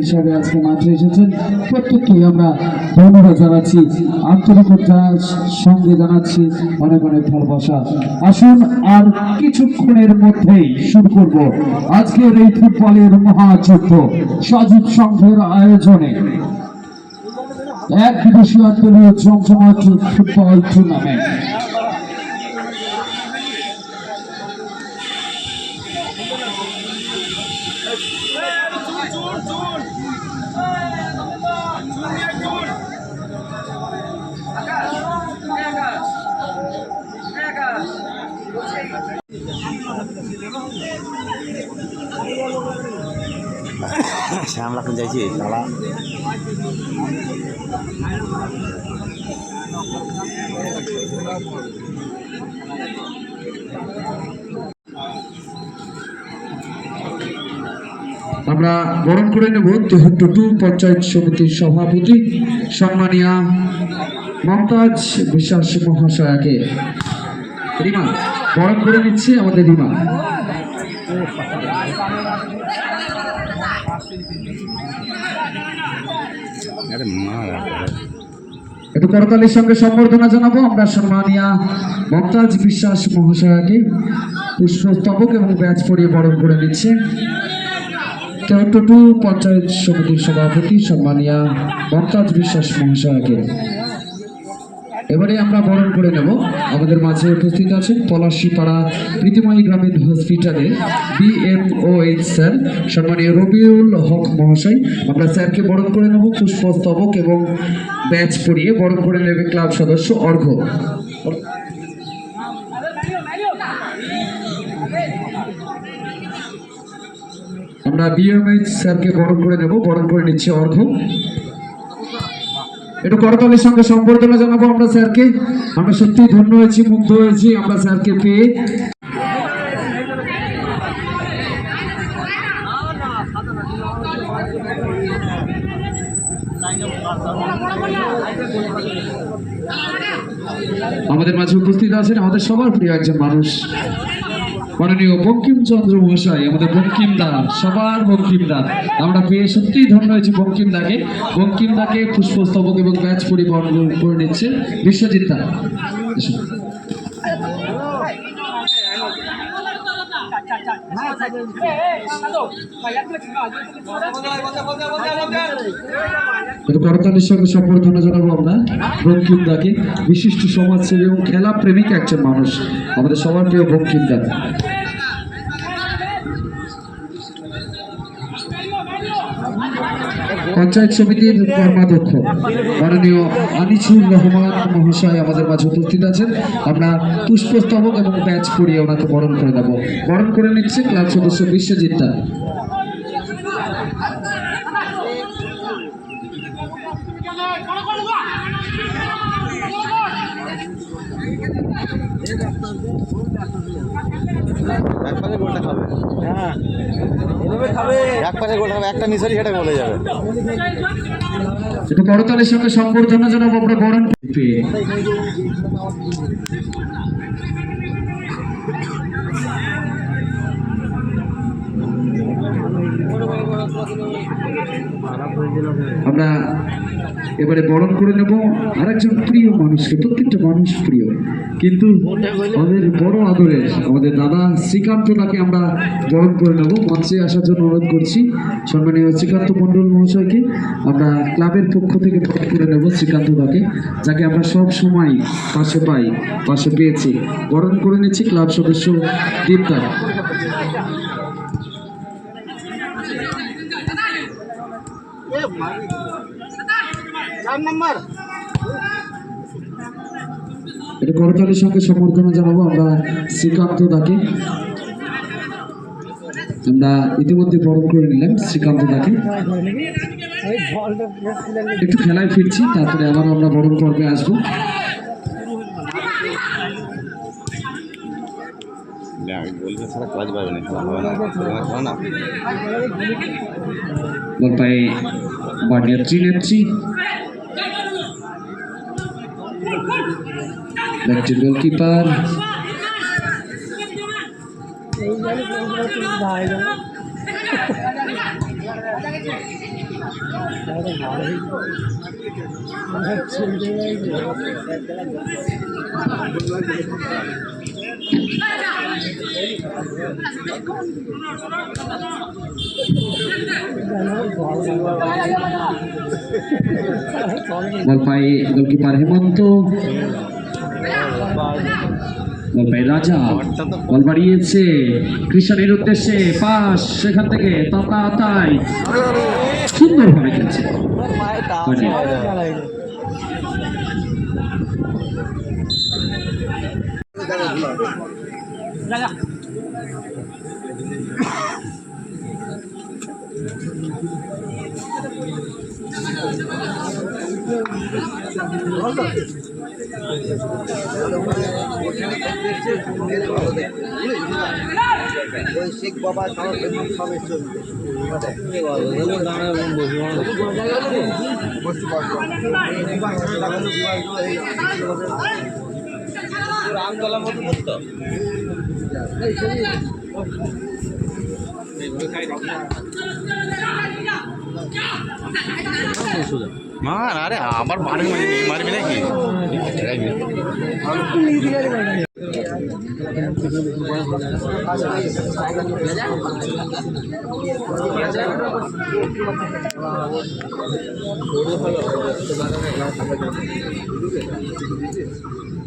হিসাবে আজকে মাঠে এসেছেন। প্রত্যেককেই আমরা ধন্যবাদ জানাচ্ছি। আন্তরিকতার সঙ্গে জানাচ্ছি অনেক অনেক ভালোবাসা। আসুন আর কিছুক্ষণের মধ্যেই শুরু করব আজকের এই ফুটবলের মহাযুদ্ধ সজীব সংঘের আয়োজনে। এক দিবসীয় দলীয় জমজমাট ফুটবল টুর্নামেন্ট কোন যাইছি শালা আমরা বরণ করে নেব টুটু পঞ্চায়েত সমিতির সভাপতি সম্মানিয়া মমতাজ বিশ্বাস মহাশয়াকে। রিমা, বরণ করে নিচ্ছে আমাদের রিমা। একটু করতালির সঙ্গে সম্বর্ধনা জানাব। আমরা সম্মানিয়া মমতাজ বিশ্বাস মহাশয়াকে পুষ্পস্তবক এবং ব্যাচ পরিয়ে বরণ করে নিচ্ছে। টুটু পঞ্চায়েত সমিতির সভাপতি সম্মানিয়া মমতাজ বিশ্বাস মহাশয়াকে। এবারে আমরা বরণ করে নেব। আমাদের মাঝে উপস্থিত আছেন পলাশিপাড়া প্রীতিময়ী গ্রামীণ হসপিটালে বিএমওএইচ স্যার, সম্মানীয় রবিউল হক মহাশয়। আমরা স্যারকে বরণ করে নেব, পুষ্পস্তবক এবং ব্যাচ পরিয়ে বরণ করে নেবে ক্লাব সদস্য অর্ঘ্য আমরা বিএমএইচ স্যারকে বরণ করে নেব, বরণ করে নিচ্ছে অর্ঘ্য একটু করতালির সঙ্গে সম্বর্ধনা জানাব আমরা স্যারকে। আমরা সত্যি ধন্য হয়েছি, মুগ্ধ হয়েছি। আমরা স্যারকে পেয়ে আমাদের মাঝে উপস্থিত আছেন আমাদের সবার প্রিয় একজন মানুষ। মাননীয় বঙ্কিমচন্দ্র মহাশয়, আমাদের বঙ্কিমদা সবার বঙ্কিমদা আমরা পেয়ে সত্যিই ধন্য হয়েছি বঙ্কিমদাকে বঙ্কিমদাকে পুষ্পস্তবক এবং ব্যাচ পরিবহন করে নিচ্ছে। বিশ্বজিৎ দা করতালির সঙ্গে সম্বর্ধনা জানাব আমরা। বঙ্কিমদাকে বিশিষ্ট সমাজসেবী এবং খেলা প্রেমিক একজন মানুষ। আমাদের সবার প্রিয় বঙ্কিমদা পঞ্চায়েত সমিতির কর্মাধ্যক্ষ মাননীয় আনিসুর রহমান মহাশয় আমাদের মাঝে উপস্থিত আছেন আমরা পুষ্পস্তবক এবং ব্যাচ পরিয়ে ওনাকে বরণ করে দেবো বরণ করে নিচ্ছে ক্লাব সদস্য বিশ্বজিৎ দা এক পাশে গোলটা খাবে। হ্যাঁ খাবে। খাবে একটা নিচেরই সেটা গলে যাবে। একটু করতালের সঙ্গে সম্বর্ধনা জানাব আমরা বরণ পেয়ে আমরা এবারে বরণ করে নেব আরেকজন প্রিয় মানুষকে, প্রত্যেকটা মানুষ প্রিয়। কিন্তু আমাদের বড় আদরের আমাদের দাদা শ্রীকান্ত তাকে আমরা বরণ করে নেব। মঞ্চে আসার জন্য অনুরোধ করছি। সম্মানীয় শ্রীকান্ত মণ্ডল মহাশয়কে আমরা ক্লাবের পক্ষ থেকে বরণ করে নেব শ্রীকান্ত দাকে যাকে আমরা সব সময় পাশে পাই, পাশে পেয়েছি। বরণ করে নিচ্ছি ক্লাব সদস্য দীপদা এটা করতালির সঙ্গে সম্বর্ধনা জানাব আমরা শ্রীকান্ত দাকে। আমরা ইতিমধ্যে বরণ করে নিলাম শ্রীকান্ত দাকে। একটু খেলায় ফিরছি তারপরে আবার আমরা বরণ পর্বে আসব। বল পায়ে বা নেত্রী নেত্রী একজন গোলকিপার বল পায় গোলকিপার হেমন্ত বল পায় রাজা বল বাড়িয়েছে কৃষণের উদ্দেশ্যে পাস সেখান থেকে তাতা তাই সুন্দরভাবে খেলছে পাঠিয়ে। শেখ বাবা সবে চলবে মা আরে আমার বাড়ির মাঝে নেই মারবি নাকি?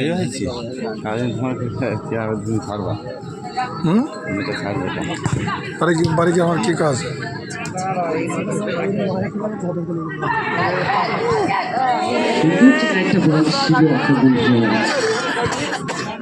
এই হয়েছি। সারাদিন তোমার চেয়ার তুমি ছাড়বা। হুম? তুমি তো ছাড়বে বাড়ি কি বাড়ি কি আমার কি কাজ? একটা